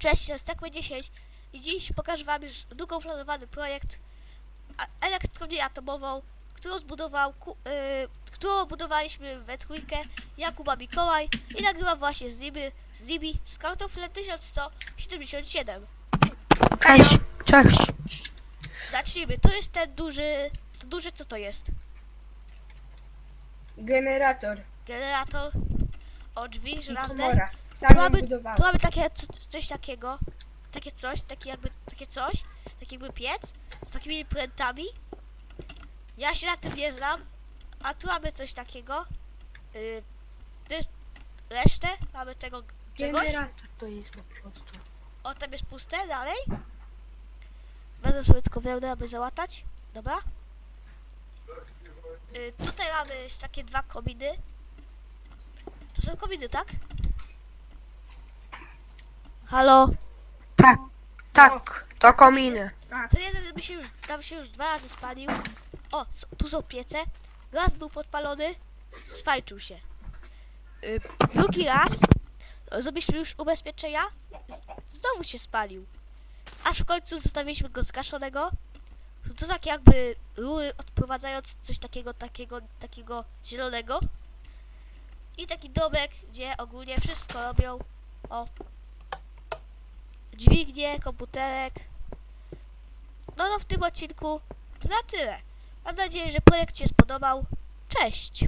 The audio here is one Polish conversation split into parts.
Cześć, to jest Tekmy 10 i dziś pokażę wam już długo planowany projekt elektrownię atomową, którą zbudował, ku, y, którą budowaliśmy we trójkę Jakuba Mikołaj i nagrywam właśnie z nimi, z nimi z kartoflem 1177. Cześć, cześć. Zacznijmy, to jest ten duży, to duży co to jest? Generator Generator, o drzwi żelazne. tu mamy takie co, coś takiego, takie coś, taki jakby, takie coś, taki jakby piec z takimi prętami. Ja się na tym nie znam, a tu mamy coś takiego. Yy, resztę, mamy tego czegoś. Generator. To jest po prostu. O, tam jest puste dalej. Wezmę sobie tylko wełnę, aby załatać. Dobra. Yy, tutaj mamy jeszcze takie dwa kominy. To są kominy, tak? Halo? Tak, tak, to kominy. Tak. Co jeden mi się już, tam się już dwa razy spalił. O, tu są piece. Raz był podpalony, sfajczył się. Y, drugi raz zrobiliśmy już ubezpieczenia, znowu się spalił. Aż w końcu zostawiliśmy go zgaszonego. To takie jakby rury odprowadzając coś takiego, takiego, takiego zielonego. I taki domek, gdzie ogólnie wszystko robią. O. Dźwignie, komputerek, no, no w tym odcinku to na tyle. Mam nadzieję, że projekt Ci się spodobał. Cześć!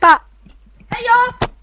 Pa! Ejo!